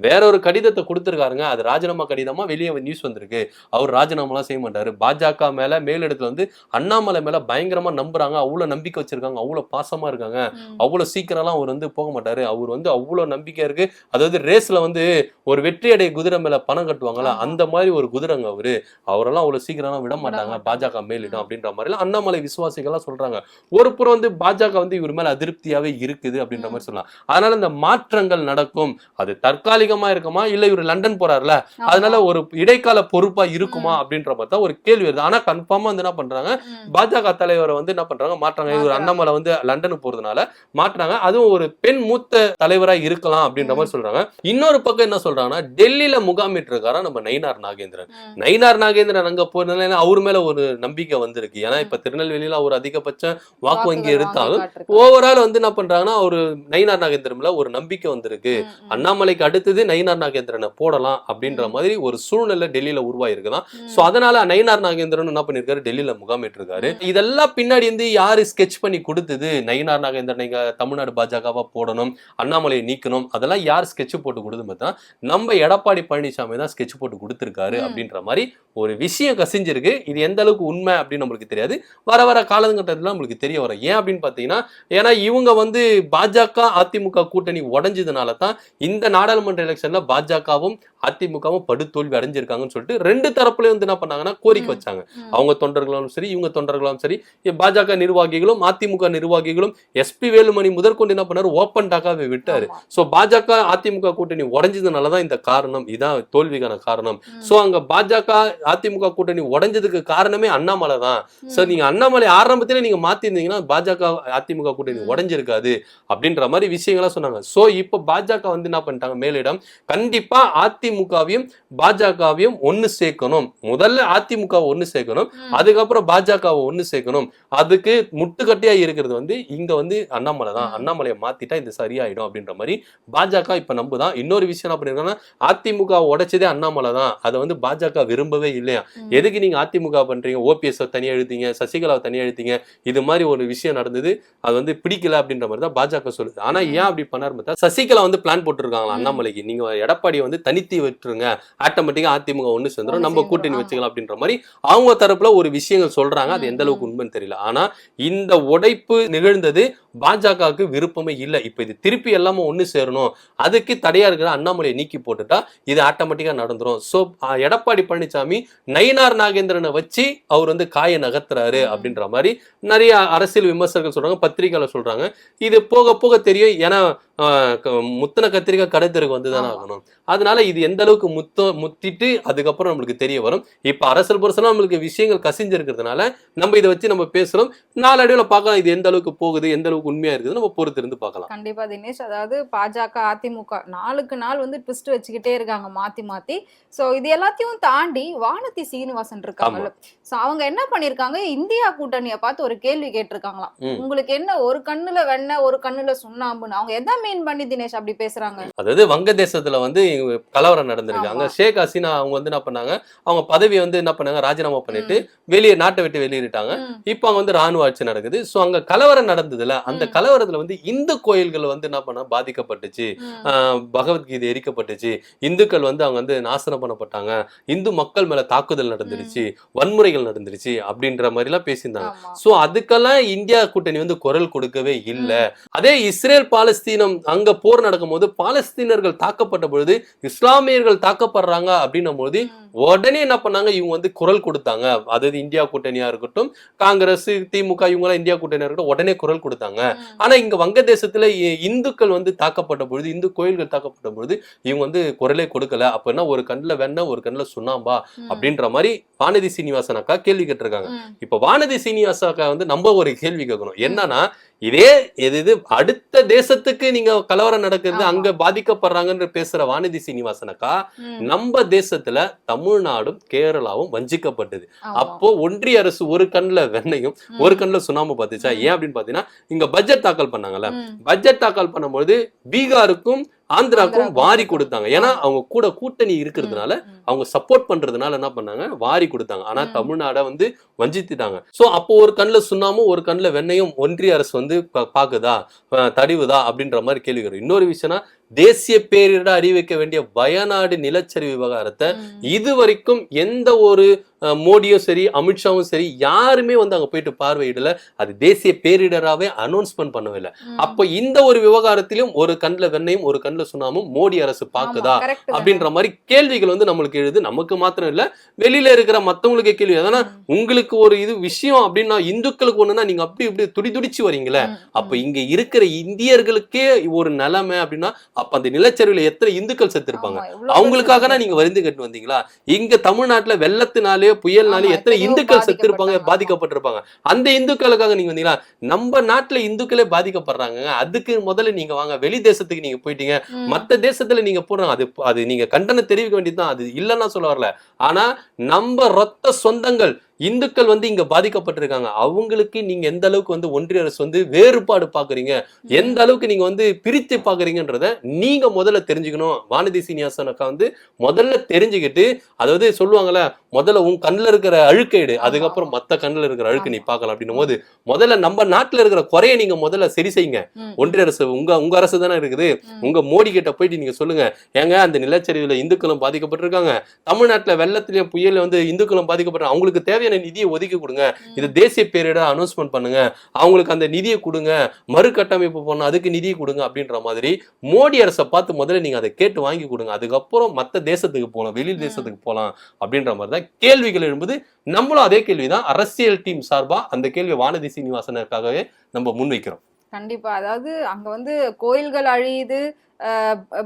வேற ஒரு கடிதத்தை கொடுத்துருக்காருங்க. அது ராஜினாமா கடிதமா வெளியே நியூஸ் வந்திருக்கு. அவர் ராஜினாமாலாம் செய்ய மாட்டாரு. பாஜக மேல மேலிடத்துல வந்து அண்ணாமலை மேல பயங்கரமா நம்புறாங்க. அவ்வளவு நம்பிக்கை வச்சிருக்காங்க. அவ்வளவு பாசமா இருக்காங்க. ம். அவ்வளவு சீக்கிரம்லாம் அவர் வந்து போக மாட்டாரு. அவர் வந்து அவ்வளவு நம்பிக்கை இருக்கு. அதாவது ரேஸ்ல வந்து ஒரு வெற்றி அடைய குதிரை மேல பணம் கட்டுவாங்கல்ல ஆமா. அந்த மாதிரி ஒரு குதிரைங்க அவரு. அவரெல்லாம் அவ்வளவு சீக்கிரம்லாம் விட மாட்டாங்க. பாஜக மேலிடம் அப்படின்ற மாதிரி எல்லாம் அண்ணாமலை விசுவாசிகள்லாம் சொல்றாங்க. ஒரு புறம் வந்து பாஜக வந்து இவர் மேல அதிருப்தியாவே இருக்குது அப்படின்ற. மாதிரி சொல்லலாம். அதனால இந்த மாற்றங்கள் நடக்கும். அது தற்காலிகமா இருக்குமா? இல்ல இவர் லண்டன் போறாருல? ஆமா. அதனால ஒரு இடைக்கால பொறுப்பா இருக்குமா. அப்படின்ற மாதிரி தான் ஒரு கேள்வி வருது ஆனா கன்ஃபார்மா வந்து என்ன பண்றாங்க. பாஜக தலைவரை வந்து என்ன பண்றாங்க மாற்றாங்க இவர். அண்ணாமலை வந்து லண்டனுக்கு போறதுனால மாற்றாங்க அதுவும் ஒரு பெண் மூத்த தலைவரா இருக்கலாம் அப்படின்ற மாதிரி சொல்றாங்க இன்னொரு பக்கம் என்ன சொல்றாங்கன்னா டெல்லியில முகாமிட்டு இருக்காரா நம்ம நயினார் நாகேந்திரன். நயினார் நாகேந்திரன் அங்க போறதுனால அவர் மேல ஒரு நம்பிக்கை வந்திருக்கு ஏன்னா இப்ப திருநெல்வேலியில அவர் அதிகபட்ச வாக்கு வங்கி எடுத்தாலும். ஓவரால் வந்து என்ன பண்றாங்கன்னா ஒரு நயினார் நாகேந்திரன்ல ஒரு நம்பிக்கை வந்திருக்கு. அண்ணாமலைக்கு அடுத்தது நயினார் நாகேந்திரனை போடலாம் அப்படின்ற. மாதிரி ஒரு சூழ்நிலை டெல்லியில உருவாயிருக்குதான். சோ அதனால நயினார் நாகேந்திரன் என்ன பண்ணிருக்காரு? டெல்லியில முகாமிட்டு இருக்காரு இதெல்லாம் பின்னாடி இருந்து யாரு ஸ்கெட்ச் பண்ணி கொடுத்தது? நயினார் நாகேந்திரன் நீங்க தமிழ்நாடு பாஜகவா போடணும் அண்ணாமலையை நீக்கணும் அதெல்லாம் யார் ஸ்கெட்ச் போட்டு கொடுத்து பார்த்தா நம்ம எடப்பாடி பழனிசாமி தான் ஸ்கெட்ச் போட்டு கொடுத்திருக்காரு. அப்படின்ற மாதிரி ஒரு விஷயம் கசிஞ்சிருக்கு. இது எந்த அளவுக்கு உண்மை அப்படின்னு நம்மளுக்கு தெரியாது. வர வர காலகட்டத்தில் நம்மளுக்கு தெரிய வரும். ஏன் அப்படின்னு பார்த்தீங்கன்னா ஏன்னா இவங்க வந்து பாஜக அதிமுக கூட்டணி உடஞ்சதுனால தான் இந்த நாடாளுமன்ற எலெக்ஷன்ல பாஜகவும் அதிமுகவும் படுதோல்வி அடைஞ்சிருக்காங்கன்னு சொல்லிட்டு ரெண்டு தரப்புலயும் வந்து என்ன பண்ணாங்கன்னா கோரிக்கை. வச்சாங்க. அவங்க தொண்டர்களும் சரி இவங்க தொண்டர்களும் சரி பாஜக நிர்வாகிகளும் அதிமுக நிர்வாகிகளும் எஸ்பி வேலுமணி முதற்கொண்டு என்ன பண்ணாரு ஓப்பன் டாக்காவே விட்டாரு. சோ பாஜக அதிமுக கூட்டணி உடைஞ்சதுனாலதான் இந்த காரணம் இதான் தோல்விக்கான காரணம். சோ அங்க பாஜக அதிமுக கூட்டணி உடைஞ்சதுக்கு காரணமே அண்ணாமலை தான் ம். சோ நீங்க அண்ணாமலை ஆரம்பத்திலே நீங்க மாத்திருந்தீங்கன்னா பாஜக அதிமுக கூட்டணி. உடைஞ்சிருக்காது அப்படின்ற மாதிரி விஷயங்களா சொன்னாங்க சோ இப்ப பாஜக வந்து என்ன பண்ணிட்டாங்க மேலிடம் கண்டிப்பா அதிமுகவை அதிமுகவையும் பாஜகவையும் ஒன்னு சேர்க்கணும். முதல்ல அதிமுக ஒன்னு சேர்க்கணும். அதுக்கப்புறம் பாஜகவை ஒன்னு சேர்க்கணும். அதுக்கு முட்டுக்கட்டையா இருக்கிறது வந்து இங்க வந்து அண்ணாமலை தான். அண்ணாமலையை மாத்திட்டா இது சரியாயிடும் அப்படின்ற மாதிரி பாஜக இப்ப நம்புதான் இன்னொரு விஷயம் என்ன பண்ணிருக்காங்கன்னா அதிமுக உடைச்சதே அண்ணாமலை தான். அதை வந்து பாஜக விரும்பவே இல்லையா. எதுக்கு நீங்க அதிமுக பண்றீங்க? ஓபிஎஸ் தனியா எழுத்தீங்க சசிகலாவை தனியா எழுத்தீங்க இது மாதிரி ஒரு விஷயம் நடந்தது. அது வந்து பிடிக்கல அப்படின்ற மாதிரி தான் பாஜக சொல்லுது. ஆனா. ஏன் அப்படி பண்ணாரு பார்த்தா சசிகலா வந்து பிளான் போட்டிருக்காங்களா. அண்ணாமலைக்கு. நீங்க எடப்பாடியை வந்து தனித்து விட்டுருங்க. ஆட்டோமேட்டிக்கா அதிமுக ஒண்ணு சேர்ந்துரும். ஒண்ணு நம்ம கூட்டணி. வச்சுக்கலாம் அப்படின்ற மாதிரி அவங்க தரப்புல ஒரு விஷயங்கள் சொல்றாங்க. அது எந்த அளவுக்கு. உண்மைன்னு தெரியல. ஆனா இந்த உடைப்பு நிகழ்ந்தது பாஜகவுக்கு விருப்பமே இல்லை. இப்ப இது திருப்பி எல்லாமே ஒண்ணு சேரணும். அதுக்கு தடையா இருக்கிற அண்ணாமலையை நீக்கி போட்டுட்டா இது ஆட்டோமேட்டிக்கா நடந்துரும். சோ எடப்பாடி பழனிசாமி நயினார் நாகேந்திரனை வச்சு அவர் வந்து காயை நகர்த்துறாரு. அப்படின்ற மாதிரி நிறைய அரசியல் விமர்சகர்கள் சொல்றாங்க பத்திரிகையாளர் சொல்றாங்க. இது போக போக தெரியும். ஏன்னா முத்தின கத்திரிக்காய் கடை தெருக்கு வந்துதானே ஆமா. ஆகணும். அதனால இது எந்த அளவுக்கு முத்த முத்திட்டு அதுக்கப்புறம் நம்மளுக்கு தெரிய வரும். இப்ப அரசியல் புரசனா நம்மளுக்கு விஷயங்கள் கசிஞ்சிருக்கிறதுனால நம்ம இதை வச்சு நம்ம பேசுறோம். நாளடைவுல பார்க்கலாம் இது எந்த அளவுக்கு போகுது எந்த அளவுக்கு உண்மையா இருக்குது நம்ம பொறுத்து இருந்து பார்க்கலாம். கண்டிப்பா தினேஷ். அதாவது பாஜக அதிமுக நாளுக்கு நாள் வந்து ட்விஸ்ட் வச்சுக்கிட்டே இருக்காங்க மாத்தி மாத்தி. சோ இது எல்லாத்தையும் தாண்டி வானதி சீனிவாசன் இருக்காங்கல்ல. சோ அவங்க என்ன பண்ணிருக்காங்க? இந்தியா கூட்டணியை பார்த்து ஒரு கேள்வி கேட்டிருக்காங்களாம். உங்களுக்கு என்ன ஒரு கண்ணுல வெண்ணெய் ஒரு கண்ணுல சுண்ணாம்புன்னு. அவங்க எதை மீன் பண்ணி தினேஷ் அப்படி பேசுறாங்க. அதாவது வங்கதேசத்துல வந்து கலவரம் நடந்திருக்கு அங்க ஆமா. ஷேக் ஹசீனா அவங்க வந்து என்ன பண்ணாங்க? அவங்க பதவியை வந்து என்ன பண்ணாங்க? ராஜினாமா பண்ணிட்டு வெளியே நாட்டை விட்டு வெளியேறிட்டாங்க. ம், இப்போ அங்க வந்து ராணுவ ஆட்சி நடக்குது. சோ அங்க கலவரம் நடந்ததுல அந்த. கலவரத்துல வந்து இந்து கோயில்கள் வந்து என்ன பண்ண பாதிக்கப்பட்டுச்சு. பகவத்கீதை எரிக்கப்பட்டுச்சு. இந்துக்கள் வந்து அவங்க வந்து நாசனம் பண்ணப்பட்டாங்க. இந்து மக்கள் மேல தாக்குதல் நடந்துருச்சு. வன்முறைகள் நடந்துருச்சு அப்படின்ற மாதிரி எல்லாம் பேசியிருந்தாங்க. சோ அதுக்கெல்லாம் இந்தியா கூட்டணி வந்து குரல் கொடுக்கவே இல்ல. அதே இஸ்ரேல் பாலஸ்தீனம் அங்க போர் நடக்கும்போது பாலஸ்தீனர்கள் தாக்கப்பட்ட பொழுது இஸ்லாமியர்கள் தாக்கப்படுறாங்க அப்படின்னும் போது உடனே என்ன பண்ணாங்க? இவங்க வந்து குரல் கொடுத்தாங்க. அதாவது இந்தியா கூட்டணியா இருக்கட்டும் காங்கிரஸ் திமுக இவங்க எல்லாம் இந்தியா கூட்டணியா இருக்கட்டும் உடனே குரல் கொடுத்தாங்க. ஆனா இங்க வங்கதேசத்துல இந்துக்கள் வந்து தாக்கப்பட்ட பொழுது இந்து கோயில்கள் தாக்கப்பட்ட பொழுது இவங்க வந்து குரலே கொடுக்கல. அப்ப என்ன? ஒரு கண்ணுல வெண்ணெய் ஒரு கண்ணுல சுண்ணாம்பா அப்படின்ற மாதிரி வானதி சீனிவாசன் அக்கா கேள்வி கேட்டிருக்காங்க. இப்ப வானதி சீனிவாசன் அக்கா வந்து நம்ம ஒரு கேள்வி கேட்கணும். என்னன்னா இதே இது இது அடுத்த தேசத்துக்கு நீங்க கலவரம் நடக்கிறது ஆமா. அங்க பாதிக்கப்படுறாங்கன்னு பேசுற வானதி சீனிவாசன் அக்கா ம், நம்ம தேசத்துல தமிழ்நாடும் கேரளாவும் வஞ்சிக்கப்பட்டது. அப்போ ஒன்றிய அரசு ஒரு கண்ணுல வெண்ணையும் ஒரு கண்ணுல சுண்ணாம்பு பார்த்துச்சா. ஏன் அப்படின்னு பாத்தீங்கன்னா இங்க பட்ஜெட் தாக்கல் பண்ணாங்கல்ல பட்ஜெட் தாக்கல் பண்ணும்போது பீகாருக்கும் ஆந்திராவுக்கும் வாரி கொடுத்தாங்க. ஏன்னா அவங்க கூட கூட்டணி இருக்கிறதுனால. அவங்க சப்போர்ட் பண்றதுனால என்ன பண்ணாங்க? வாரி கொடுத்தாங்க. ஆனா. தமிழ்நாட வந்து வஞ்சித்துட்டாங்க. சோ அப்போ ஒரு கண்ணுல சுண்ணாமும் ஒரு கண்ணுல வெண்ணையும் ஒன்றிய அரசு வந்து பாக்குதா? தடிவுதா? அப்படின்ற மாதிரி கேள்வி இன்னொரு விஷயம்னா தேசிய பேரிட அறிவிக்க வேண்டிய வயநாடு நிலச்சரிவு விவகாரத்தை இது வரைக்கும் எந்த ஒரு மோடியும் சரி அமித்ஷாவும் சரி யாருமே வந்து அங்க போயிட்டு பார்வையிடல. அது தேசிய பேரிடராவே அனௌன்ஸ்மெண்ட் பண்ணவே இல்லை. அப்ப இந்த ஒரு விவகாரத்திலும் ஒரு கண்ணுல வெண்ணையும் ஒரு கண்ணுல சுண்ணாமும் மோடி அரசு தானே. அப்படின்ற மாதிரி கேள்விகள் வந்து நம்மளுக்கு எழுது. நமக்கு மாத்திரம் இல்ல வெளியில இருக்கிற மத்தவங்களுக்கே கேள்வி. அதனா உங்களுக்கு ஒரு இது விஷயம் அப்படின்னா இந்துக்களுக்கு ஒண்ணுன்னா நீங்க அப்படி இப்படி துடி துடிச்சு வரீங்களே. அப்ப இங்க இருக்கிற இந்தியர்களுக்கே ஒரு நிலைமை அப்படின்னா அப்ப அந்த நிலச்சரிவுல எத்தனை இந்துக்கள் செத்துருப்பாங்க? அவங்களுக்காக நீங்க வருந்து கட்டு வந்தீங்களா? இங்க தமிழ்நாட்டுல வெள்ளத்தினாலே புயல்னாலே ஆமா, எத்தனை இந்துக்கள் செத்துருப்பாங்க பாதிக்கப்பட்டாங்க. பாதிக்கப்பட்டிருப்பாங்க. அந்த இந்துக்களுக்காக நீங்க வந்தீங்களா? நம்ம நாட்டுல இந்துக்களே பாதிக்கப்படுறாங்க. அதுக்கு முதல்ல நீங்க வாங்க. வெளி தேசத்துக்கு நீங்க போயிட்டீங்க. மத்த தேசத்துல நீங்க போடுறாங்க. அது அது நீங்க கண்டனம் தெரிவிக்க வேண்டியதுதான். அது இல்லைன்னா சொல்ல வரல. ஆனா நம்ம ரத்த சொந்தங்கள் இந்துக்கள் வந்து இங்க பாதிக்கப்பட்டிருக்காங்க. அவங்களுக்கு நீங்க எந்த அளவுக்கு வந்து ஒன்றிய அரசு வந்து வேறுபாடு பாக்குறீங்க? எந்த அளவுக்கு நீங்க வந்து பிரித்து பாக்குறீங்கன்றத நீங்க முதல்ல தெரிஞ்சுக்கணும். வானதி சீனிவாசன் அக்கா வந்து முதல்ல தெரிஞ்சுக்கிட்டு அதாவது சொல்லுவாங்கல்ல முதல்ல உன் கண்ணுல இருக்கிற அழுக்கைடு அதுக்கப்புறம் மத்த கண்ணுல இருக்கிற அழுக்கு நீ. பார்க்கலாம் அப்படின்னும் போது முதல்ல நம்ம நாட்டுல இருக்கிற குறைய நீங்க முதல்ல சரி செய்யுங்க. ஒன்றிய அரசு உங்க உங்க அரசு தானே இருக்குது. உங்க மோடி கிட்ட போயிட்டு நீங்க சொல்லுங்க. ஏங்க அந்த நிலச்சரிவுல இந்துக்களும் பாதிக்கப்பட்டிருக்காங்க. தமிழ்நாட்டுல வெள்ளத்திலயும் புயல வந்து இந்துக்களும் பாதிக்கப்பட்டு அவங்களுக்கு தேவையான நிதியை ஒதுக்கி கொடுங்க? இது தேசிய பேரிட அனௌன்ஸ்மெண்ட் பண்ணுங்க. அவங்களுக்கு அந்த நிதியை கொடுங்க. மறுகட்டமைப்பு பண்ண அதுக்கு நிதியை கொடுங்க அப்படின்ற மாதிரி மோடி அரசை பார்த்து முதல்ல நீங்க அதை கேட்டு வாங்கி கொடுங்க. அதுக்கப்புறம் மத்த தேசத்துக்கு போகலாம் வெளி. தேசத்துக்கு போகலாம் அப்படின்ற மாதிரி தான் கேள்விகள் எழும்புது. நம்மளும் அதே கேள்விதான் அரசியல் டீம் சார்பா அந்த கேள்வி வானதி சீனிவாசனுக்காகவே நம்ம முன்வைக்கிறோம். கண்டிப்பா. அதாவது அங்க வந்து கோயில்கள் அழியுது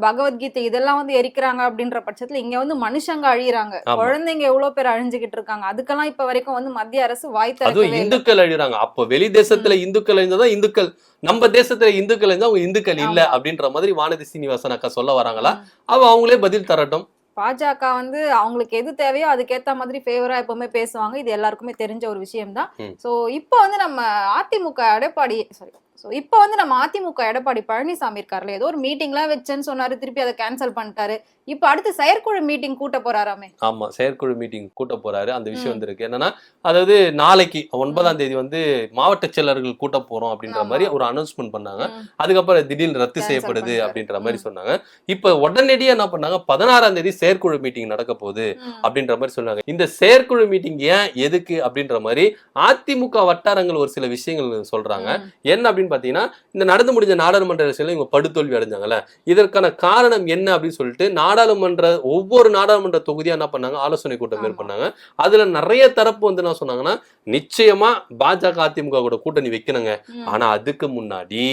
பகவத்கீதை இதெல்லாம் வந்து எரிக்கிறாங்க அப்படின்ற பட்சத்துல இங்க வந்து மனுஷங்க அழியறாங்க. குழந்தைங்க எவ்வளவு பேர் அழிஞ்சுகிட்டு இருக்காங்க. அதுக்கெல்லாம் இப்ப வரைக்கும் வந்து மத்திய அரசு வாய் அதுவும் இந்துக்கள் அழிறாங்க அப்போ வெளி தேசத்துல இந்துக்கள் அழிந்ததான் இந்துக்கள். நம்ம தேசத்துல இந்துக்கள் இருந்தா அவங்க இந்துக்கள் இல்ல. அப்படின்ற மாதிரி வானதி சீனிவாசன் அக்கா சொல்ல வராங்களா. அவ அவங்களே பதில் தரட்டும். பாஜக வந்து அவங்களுக்கு எது தேவையோ அதுக்கேத்த மாதிரி ஃபேவரா எப்பவுமே பேசுவாங்க. இது எல்லாருக்குமே தெரிஞ்ச ஒரு விஷயம் தான் ம். ஸோ இப்போ வந்து நம்ம அதிமுக எடப்பாடி சாரி ஸோ இப்போ வந்து நம்ம அதிமுக எடப்பாடி பழனிசாமி இருக்காருல்ல ஏதோ ஒரு மீட்டிங்லாம் வச்சேன்னு சொன்னாரு திருப்பி அதை கேன்சல் பண்ணிட்டாரு இப்போ அடுத்து செயற்குழு மீட்டிங் கூட்ட போறாராமே ஆமா செயற்குழு மீட்டிங் கூட்ட போறாரு அந்த விஷயம். வந்து இருக்கு என்னன்னா அதாவது நாளைக்கு ஒன்பதாம் தேதி வந்து மாவட்ட செயலர்கள் கூட்ட போறோம் அப்படின்ற. மாதிரி ஒரு அனௌன்ஸ்மெண்ட் பண்ணாங்க. அதுக்கப்புறம் திடீர்னு ரத்து செய்யப்படுது. அப்படின்ற மாதிரி. சொன்னாங்க இப்ப உடனடியா என்ன பண்ணாங்க பதினாறாம் தேதி செயற்குழு மீட்டிங் நடக்க போகுது. அப்படின்ற மாதிரி சொன்னாங்க இந்த செயற்குழு மீட்டிங் ஏன் எதுக்கு அப்படின்ற மாதிரி அதிமுக வட்டாரங்கள் ஒரு சில விஷயங்கள் சொல்றாங்க. என்ன அப்படின்னு பாத்தீங்கன்னா இந்த நடந்து முடிஞ்ச நாடாளுமன்ற எலெக்ஷன்ல இவங்க படுதோல்வி அடைஞ்சாங்கல்ல இதற்கான காரணம் என்ன அப்படின்னு சொல்லிட்டு நாடாளுமன்ற ஒவ்வொரு நாடாளுமன்ற தொகுதியா என்ன பண்ணாங்க ஆலோசனை கூட்டம். மேற்கொண்டாங்க அதுல நிறைய தரப்பு வந்து என்ன சொன்னாங்கன்னா நிச்சயமா பாஜக அதிமுக கூட கூட்டணி வைக்கணுங்க ம். ஆனா அதுக்கு முன்னாடி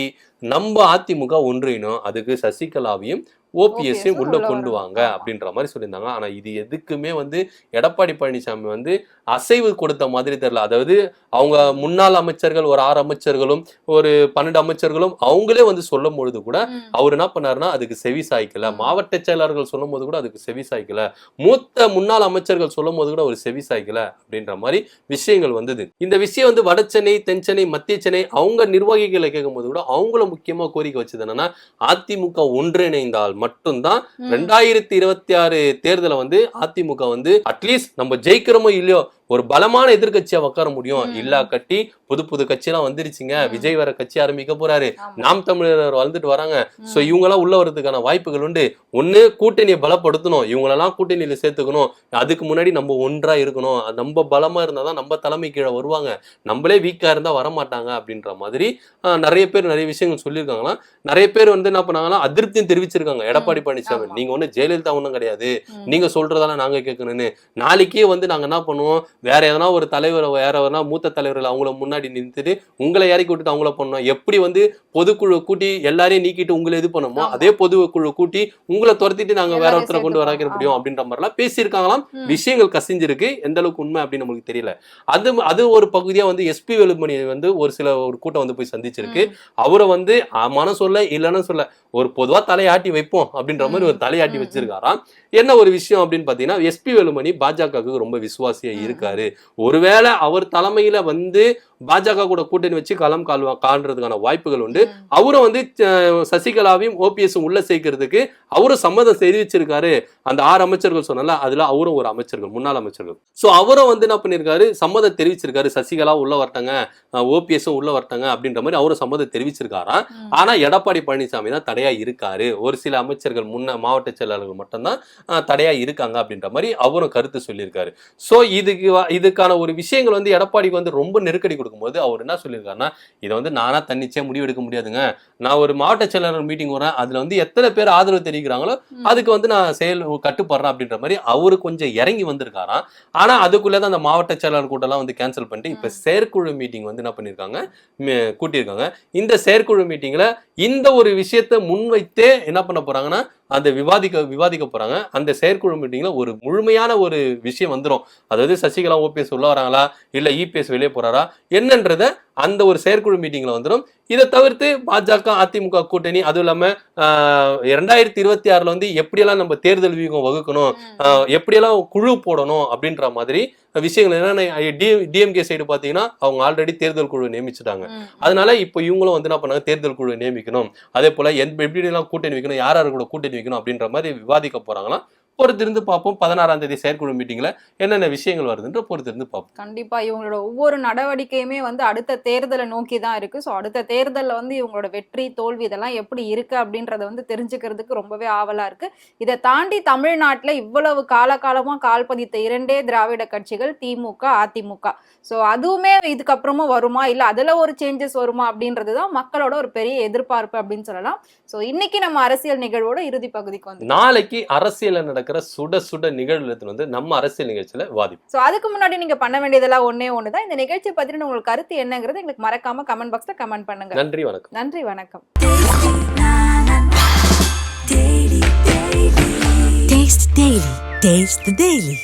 நம்ம அதிமுக ஒன்றிணும் அதுக்கு சசிகலாவையும் ஓபிஎஸ்ஸையும் உள்ள கொண்டு. வாங்க. அப்படின்ற மாதிரி சொல்லியிருந்தாங்க ஆனா இது எதுக்குமே வந்து எடப்பாடி பழனிசாமி வந்து அசைவு கொடுத்த மாதிரி தெரியல அதாவது அவங்க முன்னாள் அமைச்சர்கள் ஒரு ஆறு அமைச்சர்களும் ஒரு பன்னெண்டு அமைச்சர்களும் அவங்களே வந்து சொல்லும் பொழுது கூட. அவர் என்ன பண்ணாருன்னா அதுக்கு செவி சாய்க்கல. மாவட்ட செயலாளர்கள் சொல்லும் போது கூட அதுக்கு செவி சாய்க்கல மூத்த முன்னாள் அமைச்சர்கள் சொல்லும் போது கூட ஒரு செவி சாய்க்கல அப்படின்ற மாதிரி விஷயங்கள் வந்தது இந்த விஷயம் வந்து வட சென்னை தென் சென்னை மத்திய சென்னை அவங்க நிர்வாகிகளை கேட்கும் போது கூட அவங்களும் முக்கியமா கோரிக்கை வச்சது என்னன்னா அதிமுக ஒன்றிணைந்தால் மட்டும்தான். ரெண்டாயிரத்தி இருபத்தி ஆறு தேர்தலை வந்து அதிமுக வந்து அட்லீஸ்ட் நம்ம ஜெயிக்கிறோமோ இல்லையோ ஒரு பலமான எதிர்க்கட்சியா உட்கார முடியும். இல்லா கட்டி புது புது கட்சியெல்லாம் வந்துருச்சுங்க. விஜய் வேற கட்சி ஆரம்பிக்க போறாரு. நாம் தமிழர் வளர்ந்துட்டு வராங்க. சோ இவங்க எல்லாம் உள்ள வரதுக்கான வாய்ப்புகள் உண்டு. ஒண்ணு கூட்டணியை பலப்படுத்தணும். இவங்களெல்லாம் கூட்டணியில சேர்த்துக்கணும். அதுக்கு முன்னாடி நம்ம ஒன்றா இருக்கணும். நம்ம பலமா இருந்தாதான் நம்ம தலைமை கீழே வருவாங்க. நம்மளே வீக்கா இருந்தா வரமாட்டாங்க அப்படின்ற மாதிரி நிறைய பேர் நிறைய விஷயங்கள் சொல்லியிருக்காங்களாம். நிறைய பேர் வந்து என்ன பண்ணாங்கன்னா அதிருப்தியும் தெரிவிச்சிருக்காங்க. எடப்பாடி பழனிசாமி. நீங்க ஒண்ணு ஜெயலலிதா ஒண்ணும் கிடையாது. நீங்க சொல்றதெல்லாம் நாங்க கேட்கணும்னு. நாளைக்கே வந்து நாங்க என்ன பண்ணுவோம்? வேற எதனா ஒரு தலைவர் வேற எதனா மூத்த தலைவர்கள் அவங்கள முன்னாடி நிறுத்திட்டு உங்களை இறக்கி விட்டுட்டு அவங்கள பண்ணோம் எப்படி வந்து பொதுக்குழு கூட்டி எல்லாரையும் நீக்கிட்டு உங்களை இது பண்ணுமோ. அதே பொதுக்குழு கூட்டி உங்களை துரத்திட்டு நாங்க வேற ஒருத்தரை கொண்டு வர. முடியும் அப்படின்ற மாதிரிலாம் பேசியிருக்காங்களாம். விஷயங்கள் கசிஞ்சிருக்கு எந்த அளவுக்கு உண்மை அப்படின்னு நம்மளுக்கு தெரியல அது அது ஒரு பகுதியா வந்து எஸ்பி வேலுமணி வந்து ஒரு சில ஒரு கூட்டம் வந்து போய் சந்திச்சிருக்கு. அவரை வந்து மன சொல்ல இல்லைன்னு சொல்ல ஒரு பொதுவா தலையாட்டி வைப்போம் அப்படின்ற மாதிரி ஒரு தலையாட்டி. வச்சிருக்காராம் என்ன ஒரு விஷயம் அப்படின்னு பாத்தீங்கன்னா எஸ்பி வேலுமணி பாஜகவுக்கு ரொம்ப விசுவாசியா ம். இருக்காரு ஒருவேளை அவர் தலைமையில் வந்து பாஜக கூட கூட்டணி வச்சு களம் கால்வா காண்றதுக்கான வாய்ப்புகள் உண்டு. அவரும் வந்து சசிகலாவையும் ஓபிஎஸ் உள்ள சேர்க்கறதுக்கு அவரும் சம்மதம் தெரிவிச்சிருக்காரு. அந்த ஆறு அமைச்சர்கள் சொன்னல அதுல அவரும் ஒரு அமைச்சர்கள் முன்னாள் அமைச்சர்கள். சோ அவரும் வந்து என்ன பண்ணிருக்காரு? சம்மதம் தெரிவிச்சிருக்காரு. சசிகலா உள்ள வரட்டாங்க ஓபிஎஸும் உள்ள வரட்டாங்க அப்படின்ற மாதிரி அவரும் சம்மதம் தெரிவிச்சிருக்காராம். ஆனா எடப்பாடி பழனிசாமி தான் தடையா இருக்காரு. ஒரு சில அமைச்சர்கள் முன்ன மாவட்ட செயலாளர்கள் மட்டும்தான் தடையா இருக்காங்க அப்படின்ற மாதிரி அவரும் கருத்து சொல்லியிருக்காரு. சோ இதுக்கு இதுக்கான ஒரு விஷயங்கள் வந்து எடப்பாடிக்கு வந்து ரொம்ப நெருக்கடி கொடுக்கும்போது அவர் என்ன சொல்லியிருக்காருன்னா இதை வந்து நானா தன்னிச்சையா முடிவு எடுக்க முடியாதுங்க நான் ஒரு மாவட்ட செயலாளர் மீட்டிங் வரேன் அதுல வந்து எத்தனை பேர் ஆதரவு தெரிவிக்கிறாங்களோ. அதுக்கு வந்து நான் செயல் கட்டுப்படுறேன் அப்படின்ற மாதிரி அவரு கொஞ்சம் இறங்கி வந்திருக்காராம் ஆனா அதுக்குள்ளதான் அந்த மாவட்ட செயலாளர் கூட்டம்லாம் வந்து கேன்சல் பண்ணிட்டு இப்ப. செயற்குழு மீட்டிங் வந்து என்ன பண்ணிருக்காங்க மே- கூட்டியிருக்காங்க இந்த செயற்குழு மீட்டிங்ல இந்த ஒரு விஷயத்தை முன்வைத்தே என்ன பண்ண போறாங்கன்னா அந்த விவாதிக்க விவாதிக்க போறாங்க. அந்த செயற்குழு மீட்டிங்ல ஒரு முழுமையான ஒரு விஷயம் வந்துடும் அதாவது சசிகலா ஓபிஎஸ் உள்ள வராங்களா? இல்ல இபிஎஸ் வெளியே போறாரா? என்னன்றத அந்த ஒரு செயற்குழு மீட்டிங்ல வந்துடும் இதை தவிர்த்து பாஜக அதிமுக கூட்டணி அதுவும் இல்லாம இரண்டாயிரத்தி இருபத்தி ஆறுல வந்து எப்படியெல்லாம் நம்ம தேர்தல் வியூகம் வகுக்கணும் எப்படியெல்லாம் குழு போடணும் அப்படின்ற மாதிரி விஷயங்கள் என்னென்ன டிஎம்கே சைடு பாத்தீங்கன்னா அவங்க ஆல்ரெடி தேர்தல் குழு நியமிச்சுட்டாங்க. அதனால இப்போ இவங்களும் வந்து என்ன பண்ணாங்க தேர்தல் குழு நியமிக்கணும் அதே போல எப்படி எல்லாம் கூட்டணி வைக்கணும் யார் யார் கூட கூட்டணி வைக்கணும் அப்படின்ற மாதிரி விவாதிக்க போறாங்களாம் பொறுத்திருந்து பார்ப்போம். பதினாறாம் தேதி செயற்குழு மீட்டிங்ல என்னென்ன விஷயங்கள் வருதுன்ற பொறுத்திருந்து பார்ப்போம். கண்டிப்பா இவங்களோட ஒவ்வொரு நடவடிக்கையுமே வந்து அடுத்த தேர்தலை நோக்கி தான் இருக்கு. ஸோ அடுத்த தேர்தல்ல வந்து இவங்களோட வெற்றி தோல்வி இதெல்லாம் எப்படி இருக்கு அப்படின்றத வந்து தெரிஞ்சுக்கிறதுக்கு ரொம்பவே ஆவலா இருக்கு. இதை தாண்டி தமிழ்நாட்டுல இவ்வளவு காலகாலமா கால் பதித்த இரண்டே திராவிட கட்சிகள் திமுக அதிமுக. ஸோ அதுவுமே இதுக்கப்புறமும் வருமா? இல்ல அதுல ஒரு சேஞ்சஸ் வருமா அப்படின்றது தான் மக்களோட ஒரு பெரிய எதிர்பார்ப்பு அப்படின்னு சொல்லலாம். ஸோ இன்னைக்கு நம்ம அரசியல் நிகழ்வோட இறுதி பகுதிக்கு வந்து நாளைக்கு அரசியல்ல நடக்கிற சுட சுட நிகழ்வுல வந்து நம்ம அரசியல் நிகழ்ச்சியில வாதிப்போம். ஸோ அதுக்கு முன்னாடி நீங்க பண்ண வேண்டியதெல்லாம் ஒண்ணே ஒன்று தான் இந்த நிகழ்ச்சி பத்தின உங்களுக்கு கருத்து என்னங்கிறது எங்களுக்கு மறக்காம கமெண்ட் பாக்ஸ்ல கமெண்ட் பண்ணுங்க. நன்றி வணக்கம். நன்றி வணக்கம். Taste Daily. Taste the Daily.